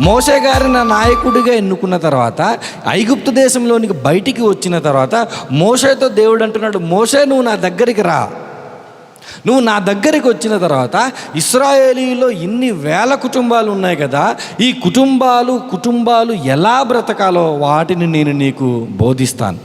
మోసే గారిని నా నాయకుడిగా ఎన్నుకున్న తర్వాత ఐగుప్తు దేశంలోనికి బయటికి వచ్చిన తర్వాత మోసేతో దేవుడు అంటున్నాడు మోసే నువ్వు నా దగ్గరికి రా. నువ్వు నా దగ్గరికి వచ్చిన తర్వాత ఇస్రాయేలీలో ఇన్ని వేల కుటుంబాలు ఉన్నాయి కదా ఈ కుటుంబాలు కుటుంబాలు ఎలా బ్రతకాలో వాటిని నేను నీకు బోధిస్తాను.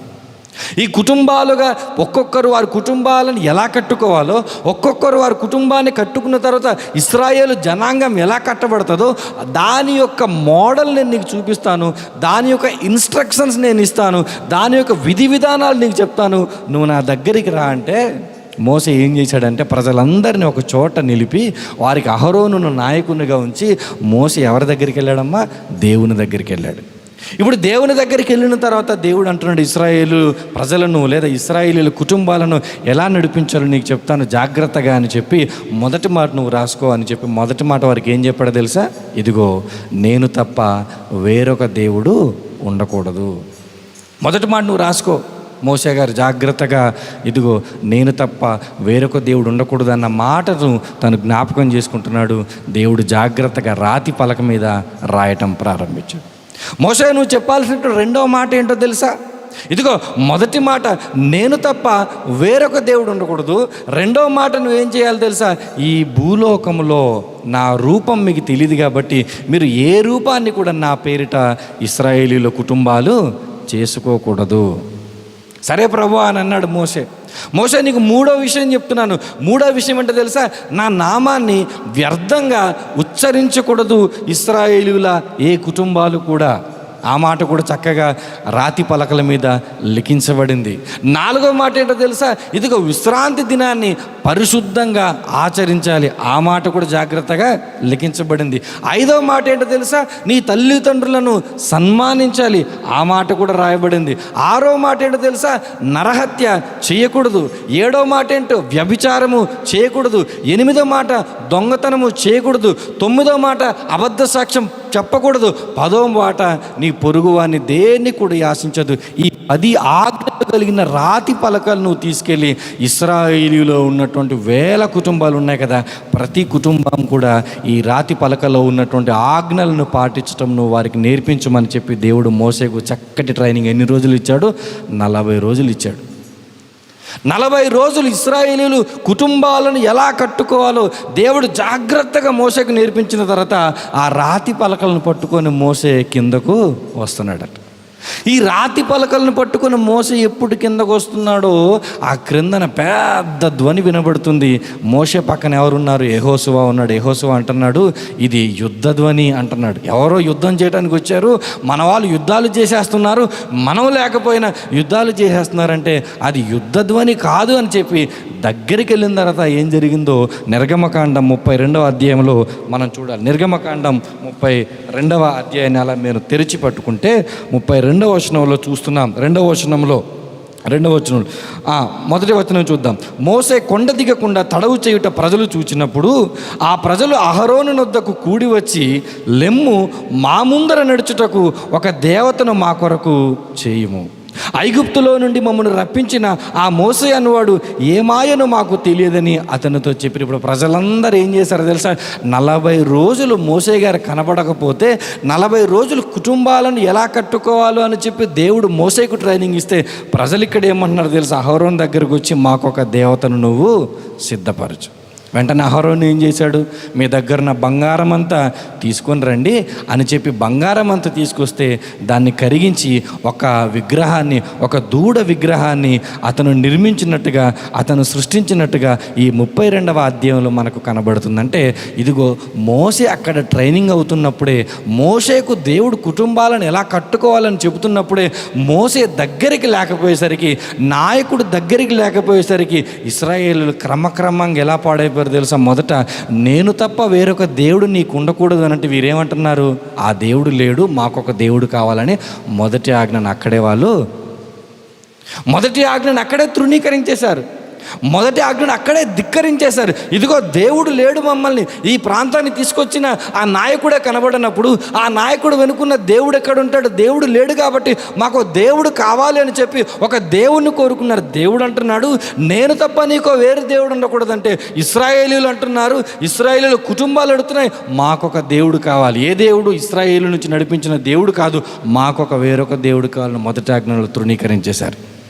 ఈ కుటుంబాలుగా ఒక్కొక్కరు వారి కుటుంబాలను ఎలా కట్టుకోవాలో ఒక్కొక్కరు వారి కుటుంబాన్ని కట్టుకున్న తర్వాత ఇస్రాయేల్ జనాంగం ఎలా కట్టబడుతుందో దాని యొక్క మోడల్ నేను నీకు చూపిస్తాను దాని యొక్క ఇన్స్ట్రక్షన్స్ నేను ఇస్తాను దాని యొక్క విధి విధానాలు నీకు చెప్తాను. నువ్వు నా దగ్గరికి రా అంటే మోస ఏం చేశాడంటే ప్రజలందరినీ ఒక చోట నిలిపి వారికి అహరోనును నాయకునిగా ఉంచి మోస ఎవరి దగ్గరికి వెళ్ళాడమ్మా? దేవుని దగ్గరికి వెళ్ళాడు. ఇప్పుడు దేవుని దగ్గరికి వెళ్ళిన తర్వాత దేవుడు అంటున్నాడు ఇస్రాయేలు ప్రజలను లేదా ఇస్రాయేలీల కుటుంబాలను ఎలా నడిపించాలో నీకు చెప్తాను జాగ్రత్తగా అని చెప్పి మొదటి మాట నువ్వు రాసుకో అని చెప్పి మొదటి మాట వారికి ఏం చెప్పాడో తెలుసా? ఇదిగో నేను తప్ప వేరొక దేవుడు ఉండకూడదు. మొదటి మాట నువ్వు రాసుకో. మోసే గారు జాగ్రత్తగా ఇదిగో నేను తప్ప వేరొక దేవుడు ఉండకూడదు అన్న మాటను తను జ్ఞాపకం చేసుకుంటున్నాడు. దేవుడు జాగ్రత్తగా రాతి పలక మీద రాయటం ప్రారంభించాడు. మోసే నువ్వు చెప్పాల్సిన రెండవ మాట ఏంటో తెలుసా? ఇదిగో మొదటి మాట నేను తప్ప వేరొక దేవుడు ఉండకూడదు. రెండవ మాట నువ్వేం చేయాలి తెలుసా? ఈ భూలోకంలో నా రూపం మీకు తెలియదు కాబట్టి మీరు ఏ రూపాన్ని కూడా నా పేరిట ఇస్రాయేలీల కుటుంబాలు చేసుకోకూడదు. సరే ప్రభు అని అన్నాడు మోసే మోసే నీకు మూడో విషయం చెప్తున్నాను. మూడో విషయం అంటే తెలుసా? నా నామాన్ని వ్యర్థంగా ఉచ్చరించకూడదు ఇస్రాయేలుల ఏ కుటుంబాలు కూడా. ఆ మాట కూడా చక్కగా రాతి పలకల మీద లిఖించబడింది. నాలుగో మాట ఏంటో తెలుసా? ఇదిగో విశ్రాంతి దినాన్ని పరిశుద్ధంగా ఆచరించాలి. ఆ మాట కూడా జాగ్రత్తగా లిఖించబడింది. ఐదో మాట ఏంటో తెలుసా? నీ తల్లిదండ్రులను సన్మానించాలి. ఆ మాట కూడా రాయబడింది. ఆరో మాట ఏంటో తెలుసా? నరహత్య చేయకూడదు. ఏడో మాట ఏంటో? వ్యభిచారము చేయకూడదు. ఎనిమిదో మాట దొంగతనము చేయకూడదు. తొమ్మిదో మాట అబద్ధ సాక్ష్యం చెప్పకూడదు. పదో మాట నీ పొరుగువాన్ని దేన్ని కూడా యాసించదు. ఈ పది ఆజ్ఞలు కలిగిన రాతి పలకలు నువ్వు తీసుకెళ్ళి ఇస్రాయిలీలో ఉన్నటువంటి వేల కుటుంబాలు ఉన్నాయి కదా ప్రతి కుటుంబం కూడా ఈ రాతి పలకలో ఉన్నటువంటి ఆజ్ఞలను పాటించడం నువ్వు వారికి నేర్పించమని చెప్పి దేవుడు మోసేకు చక్కటి ట్రైనింగ్ ఎన్ని రోజులు ఇచ్చాడు? నలభై రోజులు ఇచ్చాడు. నలభై రోజులు ఇస్రాయేలీలు కుటుంబాలను ఎలా కట్టుకోవాలో దేవుడు జాగ్రత్తగా మోసకు నేర్పించిన తర్వాత ఆ రాతి పలకలను పట్టుకొని మోసే కిందకు వస్తున్నాడట. ఈ రాతి పలకలను పట్టుకుని మోస ఎప్పుడు కిందకు వస్తున్నాడో ఆ క్రిందన పెద్ద ధ్వని వినబడుతుంది. మోసే పక్కన ఎవరున్నారు? యెహోషువ ఉన్నాడు. యెహోషువ అంటున్నాడు ఇది యుద్ధ ధ్వని అంటున్నాడు. ఎవరో యుద్ధం చేయడానికి వచ్చారు. మన వాళ్ళు యుద్ధాలు చేసేస్తున్నారు. మనం లేకపోయినా యుద్ధాలు చేసేస్తున్నారంటే అది యుద్ధ ధ్వని కాదు అని చెప్పి దగ్గరికి వెళ్ళిన తర్వాత ఏం జరిగిందో నిర్గమకాండం ముప్పై రెండవ అధ్యాయంలో మనం చూడాలి. నిర్గమకాండం ముప్పై రెండవ అధ్యాయాన్ని అలా మీరు తెరిచి పట్టుకుంటే ముప్పై రెండవ వచనంలో చూస్తున్నాం. రెండవ వచనంలో రెండవ వచనం మొదటి వచనం చూద్దాం. మోసే కొండ దిగకుండా తడవు చేయుట ప్రజలు చూచినప్పుడు ఆ ప్రజలు అహరోను నొద్దకు కూడి వచ్చి లెమ్ము మా ముందర నడుచుటకు ఒక దేవతను మా కొరకు చేయుము. ఐగుప్తులో నుండి మమ్మల్ని రప్పించిన ఆ మోసే అన్నవాడు ఏమాయను మాకు తెలియదని అతనితో చెప్పిన ఇప్పుడు ప్రజలందరూ ఏం చేశారో తెలుసా? నలభై రోజులు మోసే గారు కనబడకపోతే నలభై రోజులు కుటుంబాలను ఎలా కట్టుకోవాలో అని చెప్పి దేవుడు మోసేకు ట్రైనింగ్ ఇస్తే ప్రజలు ఇక్కడ ఏమంటున్నారు తెలుసా? అహోరం దగ్గరకు వచ్చి మాకు ఒక దేవతను నువ్వు సిద్ధపరచు. వెంటనే అహరోను ఏం చేశాడు? మీ దగ్గర నా బంగారం అంతా తీసుకొని రండి అని చెప్పి బంగారం అంతా తీసుకొస్తే దాన్ని కరిగించి ఒక విగ్రహాన్ని ఒక దూడ విగ్రహాన్ని అతను నిర్మించినట్టుగా అతను సృష్టించినట్టుగా ఈ ముప్పై రెండవ అధ్యాయంలో మనకు కనబడుతుందంటే ఇదిగో మోసే అక్కడ ట్రైనింగ్ అవుతున్నప్పుడే మోసేకు దేవుడు కుటుంబాలను ఎలా కట్టుకోవాలని చెబుతున్నప్పుడే మోసే దగ్గరికి లేకపోయేసరికి నాయకుడు దగ్గరికి లేకపోయేసరికి ఇస్రాయేలు క్రమక్రమంగా ఎలా పాడైపోయారు? తెలుసా? మొదట నేను తప్ప వేరొక దేవుడు నీకు ఉండకూడదు అనంటే వీరేమంటున్నారు? ఆ దేవుడు లేడు మాకొక దేవుడు కావాలని మొదటి ఆజ్ఞను అక్కడే వాళ్ళు మొదటి ఆజ్ఞను అక్కడే తృణీకరించేశారు. మొదటి ఆజ్ఞను అక్కడే ధిక్కరించేశారు. ఇదిగో దేవుడు లేడు మమ్మల్ని. ఈ ప్రాంతాన్ని తీసుకొచ్చిన ఆ నాయకుడే కనబడినప్పుడు ఆ నాయకుడు వెనుకున్న దేవుడు ఎక్కడ ఉంటాడు దేవుడు లేడు కాబట్టి మాకు దేవుడు కావాలి అని చెప్పి ఒక దేవుణ్ణి కోరుకున్నారు. దేవుడు అంటున్నాడు నేను తప్ప నీకో వేరే దేవుడు ఉండకూడదంటే ఇస్రాయేలీలు అంటున్నారు. ఇస్రాయేలీలు కుటుంబాలు అడుగుతున్నాయి. మాకొక దేవుడు కావాలి. ఏ దేవుడు ఇస్రాయేలు నుంచి నడిపించిన దేవుడు కాదు. మాకొక వేరొక దేవుడు కావాలని మొదటి ఆజ్ఞలు తృణీకరించేశారు.